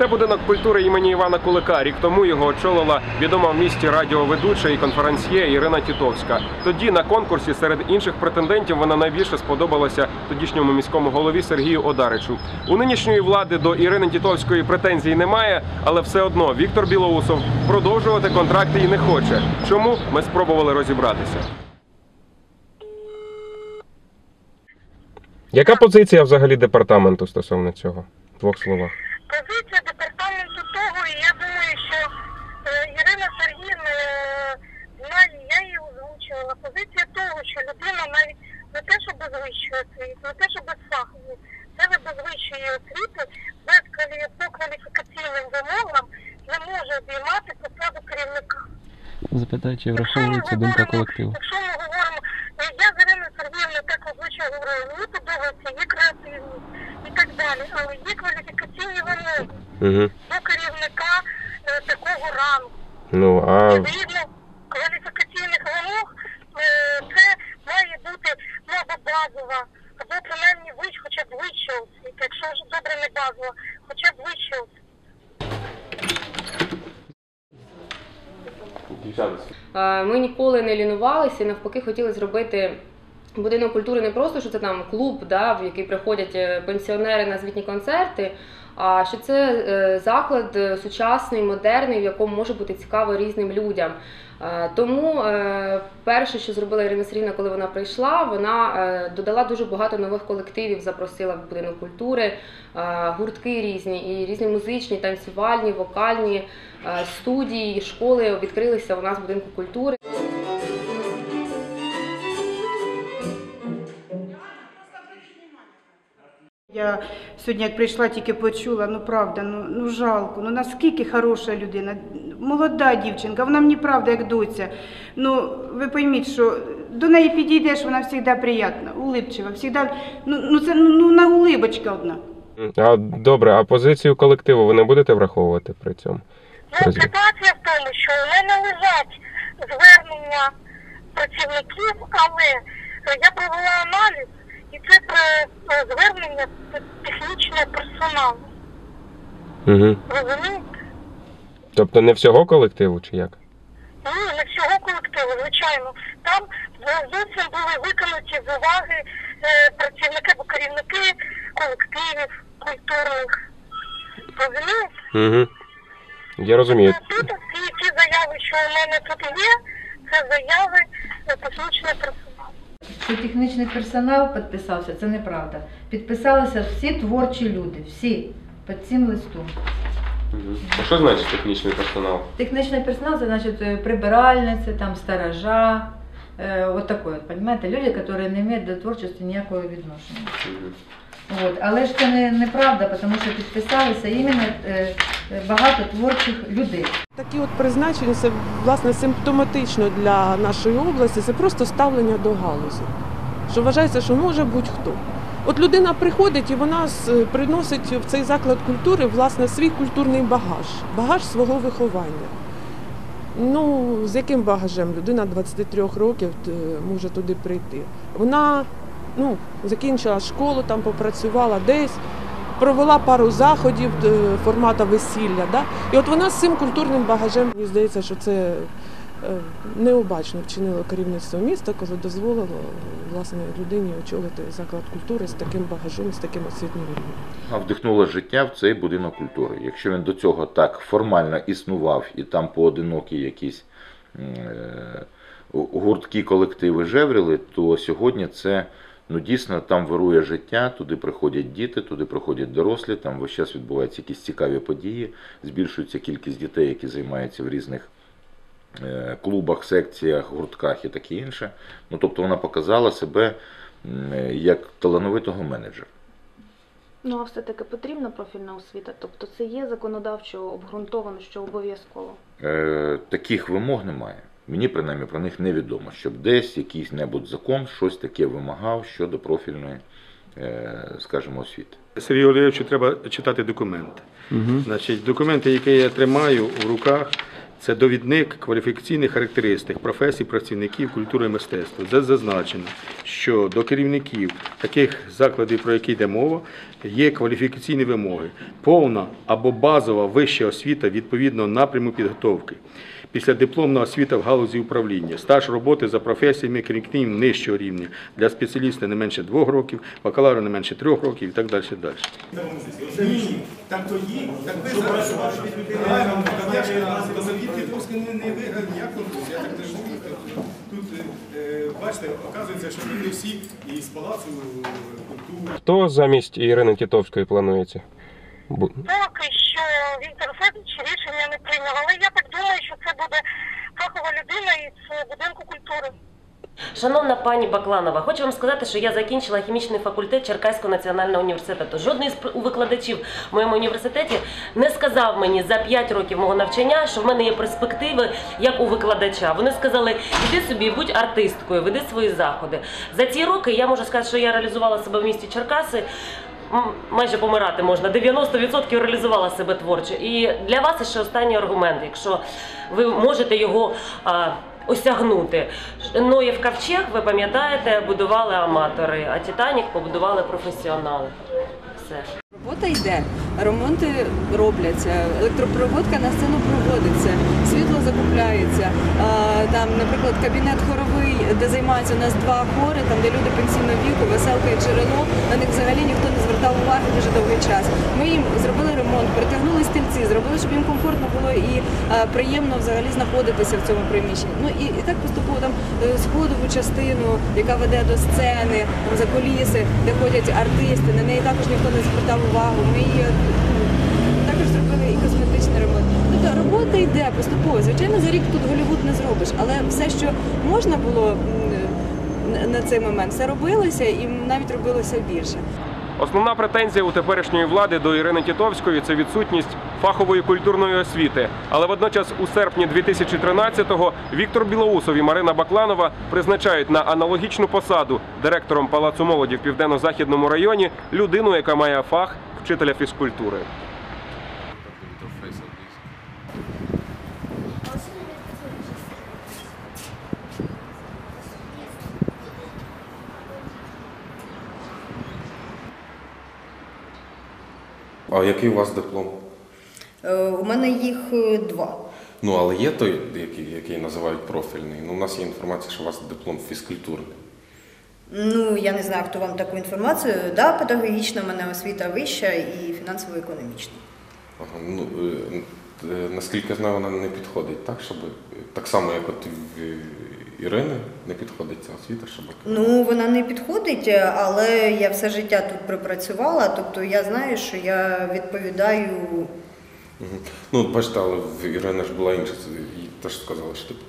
Це будинок культури імені Івана Кулика. Рік тому його очолила відома в місті радіоведуча і конференсьє Ірина Тітовська. Тоді на конкурсі серед інших претендентів вона найбільше сподобалася тодішньому міському голові Сергію Одаричу. У нинішньої влади до Ірини Тітовської претензій немає, але все одно Віктор Білоусов продовжувати контракти і не хоче. Чому ми спробували розібратися? Яка позиція взагалі департаменту стосовно цього? В двох словах. Позиція департаменту того, і я думаю, що е, Ірина Сергіївна е, знає, я її озвучувала. Позиція того, що людина навіть не те, що без вищої освіти, не те, що без фахової, це ви без вищої освіти, без квалі- по кваліфікаційним вимогам не може обіймати посаду керівника. Запитаю, чи враховується думка колективу. Якщо ми говоримо, я з Іриною Сергіївною так обличчя говорила, мені подобається, є креативність і так далі, але є кваліфікаційні вимоги Угу. до керівника е, такого рангу. Ну а Згідно кваліфікаційних вимог, е, це має бути ну, або базова, або принаймні вищ, хоча б вища освіта. Якщо вже добре не базова, хоча б вища освіта. Е, Ми ніколи не лінувалися, навпаки, хотіли зробити будинок культури не просто, що це там клуб, да, в який приходять е, пенсіонери на звітні концерти. А що це е, заклад е, сучасний, модерний, в якому може бути цікаво різним людям. Е, Тому перше, що зробила Ірина Сергійовна, коли вона прийшла, вона додала дуже багато нових колективів, запросила в будинок культури, гуртки різні, і різні музичні, танцювальні, вокальні студії, школи відкрилися у нас в будинку культури. Я сьогодні, як прийшла, тільки почула, ну правда, ну, ну жалко, ну наскільки хороша людина, молода дівчинка, вона мені правда як доця. Ну, ви пойміть, що до неї підійдеш, вона завжди приємна, улипчива, завжди, ну, ну це ну, на улибочка одна. А добре, а позицію колективу ви не будете враховувати при цьому? Ну, ситуація в тому, що у мене лежать звернення працівників, але я провела аналіз, і це е, звернення технічного персоналу. Угу. Розумієте? Тобто не всього колективу чи як? Ні, не всього колективу, звичайно. Там зовсім були виконані з уваги е, працівники або керівники колективів культурних. Розумієте? Угу. Я розумію. Ну, Тут ці, ті заяви, що у мене тут є, це заяви е, технічного персоналу. Що технічний персонал підписався, це неправда. Підписалися всі творчі люди, всі під цим листом. А що значить технічний персонал? Технічний персонал це значить е, прибиральниці, там сторожа, е, от такое, от, понимаете, люди, які не мають до творчості ніякого відношення. От. Але ж це не, неправда, тому що підписалися іменно е, багато творчих людей. Такі от призначення це власне симптоматично для нашої області. Це просто ставлення до галузі. Що вважається, що може будь-хто. От людина приходить і вона приносить в цей заклад культури власне свій культурний багаж, багаж свого виховання. Ну, з яким багажем людина 23 років е, може туди прийти? Вона ну, закінчила школу, там попрацювала десь, провела пару заходів е, формату весілля. Да? І от вона з цим культурним багажем, мені здається, що це е, необачно вчинило керівництво міста, коли дозволило власне людині очолити заклад культури з таким багажем, з таким освітнім рівнем. А вдихнуло життя в цей будинок культури. Якщо він до цього так формально існував і там поодинокі якісь е, гуртки, колективи жевріли, то сьогодні це ну дійсно там вирує життя, туди приходять діти, туди приходять дорослі, там весь час відбуваються якісь цікаві події, збільшується кількість дітей, які займаються в різних е, клубах, секціях, гуртках і таке інше. Ну тобто вона показала себе як талановитого менеджера. Ну, а все-таки потрібна профільна освіта? Тобто це є законодавчо обґрунтовано, що обов'язково? Е, таких вимог немає. Мені принаймні про них невідомо, щоб десь якийсь небудь закон щось таке вимагав щодо профільної, е, скажімо, освіти. Сергію Олеговичу треба читати документи. Угу. Значить, документи, які я тримаю в руках, Це довідник кваліфікаційних характеристик професій працівників культури і мистецтва. Де зазначено, що до керівників таких закладів, про які йде мова, є кваліфікаційні вимоги, повна або базова вища освіта відповідного напряму підготовки. Після дипломна освіта в галузі управління, стаж роботи за професіями керівників нижчого рівня для спеціаліста не менше двох років, бакалавра не менше трьох років і так далі. далі. Ні, так то є, так ви зараз трошки не, не виграв ніяк конкурс, я так не живу. Тут, е, бачите, оказується, що ми не всі із палацу е, культури. Хто замість Ірини Тітовської планується? Поки що Віктор Федорович рішення не прийняв, але я так думаю, що це буде фахова людина із будинку культури. Шановна пані Бакланова, хочу вам сказати, що я закінчила хімічний факультет Черкаського національного університету. Жодний з викладачів в моєму університеті не сказав мені за 5 років мого навчання, що в мене є перспективи як у викладача. Вони сказали, іди собі, будь артисткою, веди свої заходи. За ці роки я можу сказати, що я реалізувала себе в місті Черкаси. М, Майже помирати можна. 90% реалізувала себе творчо. І для вас ще останній аргумент, якщо ви можете його а, осягнути. Ноєв ковчег, ви пам'ятаєте, будували аматори, а Титанік побудували професіонали. Все. Робота йде, ремонти робляться, електропроводка на сцену проводиться, світло закупляється. Там, наприклад, кабінет хоровий, де займаються у нас два хори, там де люди пенсійного віку, веселка і джерело. На них взагалі ніхто не звертав уваги дуже довгий час. Ми їм зробили ремонт, притягнули стільці, зробили, щоб їм комфортно було і приємно взагалі знаходитися в цьому приміщенні. Ну і, і так поступово там е, сходову частину, яка веде до сцени, там за коліси, де ходять артисти. На неї також ніхто не звертав увагу. Ми її також зробили і косметичний ремонт. Тобто робота йде поступово. Звичайно, за рік тут Голівуд не зробиш, але все, що можна було на- цей момент, все робилося і навіть робилося більше. Основна претензія у теперішньої влади до Ірини Тітовської це відсутність фахової культурної освіти. Але водночас у серпні 2013-го Віктор Білоусов і Марина Бакланова призначають на аналогічну посаду директором Палацу молоді в південно-західному районі людину, яка має фах вчителя фізкультури. А який у вас диплом? Е, У мене їх е, два. Ну, але є той, який, який називають профільний. Ну, у нас є інформація, що у вас диплом фізкультурний. Ну, я не знаю, хто вам таку інформацію. Да, педагогічна в мене освіта вища і фінансово-економічна. Ага, ну, е, е, наскільки знаю, вона не підходить так, щоб так само, як от в Ірини, не підходить ця освіта, щоб. Ну, вона не підходить, е, але я все життя тут пропрацювала, тобто я знаю, що я відповідаю. Ну, бачите, але в Ірини ж була інша. Їй теж сказали, що типу,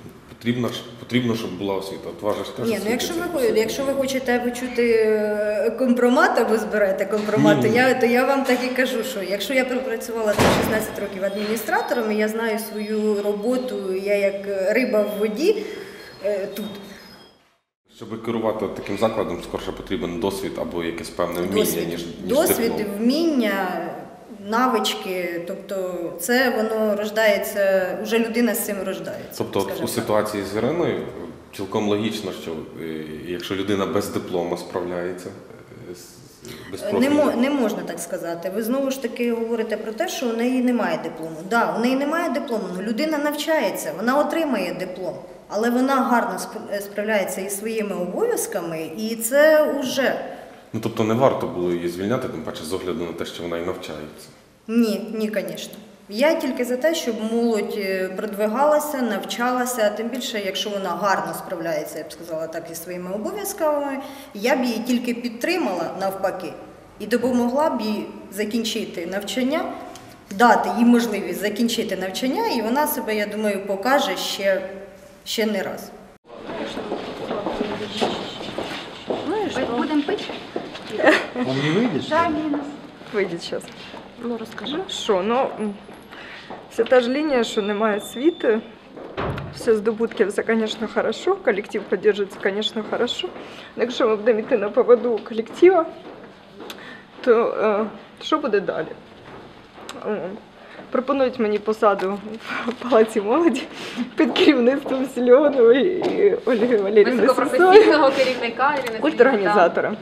потрібно, потрібно, щоб була освіта. От ж теж Ні, ну якщо ви якщо ви хочете почути е, компромат або збираєте компромат, то я то я вам так і кажу, що якщо я пропрацювала там 16 років адміністратором, і я знаю свою роботу, я як риба в воді е, тут. Щоб керувати таким закладом, скорше потрібен досвід або якесь певне вміння, Досвід, ніж, ніж досвід, диплом. вміння, навички, тобто це воно рождається, вже людина з цим рождається. Тобто скажімо у ситуації з Іриною цілком логічно, що е, якщо людина без диплому справляється, е, Не, не можна так сказати. Ви знову ж таки говорите про те, що у неї немає диплому. Так, да, у неї немає диплому, але людина навчається, вона отримає диплом, але вона гарно сп- справляється із своїми обов'язками, і це вже ну тобто не варто було її звільняти, тим паче з огляду на те, що вона і навчається. ні, ні, звісно. Я тільки за те, щоб молодь е, продвигалася, навчалася, тим більше, якщо вона гарно справляється, я б сказала так, зі своїми обов'язками, я б її тільки підтримала навпаки і допомогла б їй закінчити навчання, дати їй можливість закінчити навчання, і вона себе, я думаю, покаже ще, ще не раз. Ну и что? Будем пить? Он не выйдет? Да, минус. Выйдет сейчас. Ну, расскажи. Що, ну це та ж лінія, що немає світи. Все здобутки, це, звісно, хорошо. Колектив підтримується, звісно, хорошо. Якщо ми будемо йти на поводу колектива, то е, що буде далі? Пропонують мені посаду в Палаці молоді під керівництвом Сільонової і Ольги Валерійовни Високопрофесійного керівника Ірини культорганізатора.